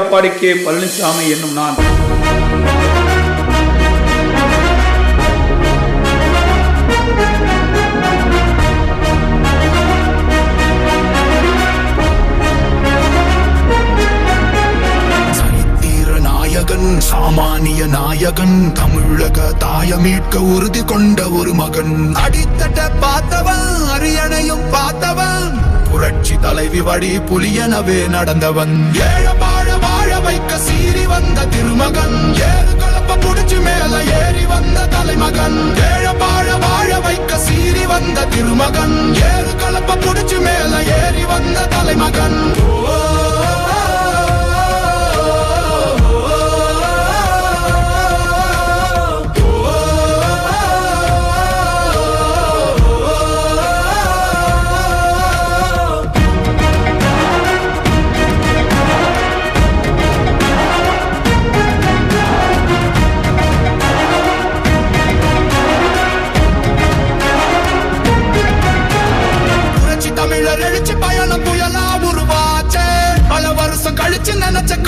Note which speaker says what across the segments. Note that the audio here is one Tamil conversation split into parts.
Speaker 1: எடப்பாடி கே பழனிசாமி என்னும் நான்.
Speaker 2: சாமானிய நாயகன் தமிழக தாய மீட்க உறுதி கொண்ட ஒரு மகன். அடித்தட்ட பார்த்தவன் அரியணையும் பார்த்தவன் புரட்சி தலைவி வழி புலியனவே நடந்தவன். ஏழ வாழ வாழ வைக்க சீறி வந்த திருமகன்.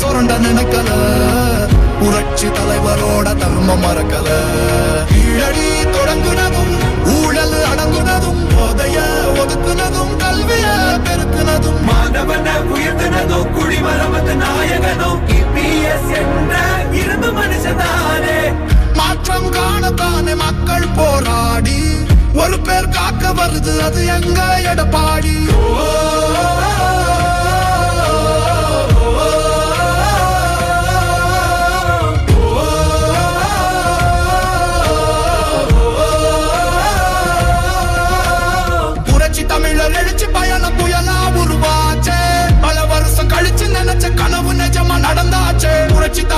Speaker 2: சுரண்ட நினைக்கல. புரட்சி தலைவரோட தர்மம் மறக்கல. கீழடி தொடங்குனதும் ஊழல் அடங்குனதும் போதைய ஒதுக்குனதும் கல்விய பெருக்குனதும்.
Speaker 3: மாணவன உயர்த்தினதோ குடிமரமத்து நாயகனோ இபிஎஸ் என்ற இரும்பு மனுஷனானே
Speaker 2: மாற்றம் காணத்தானே மக்கள் போராடி. ஒரு பேர் காக்க வருது அது எங்க எடப்பாடி? புரட்சி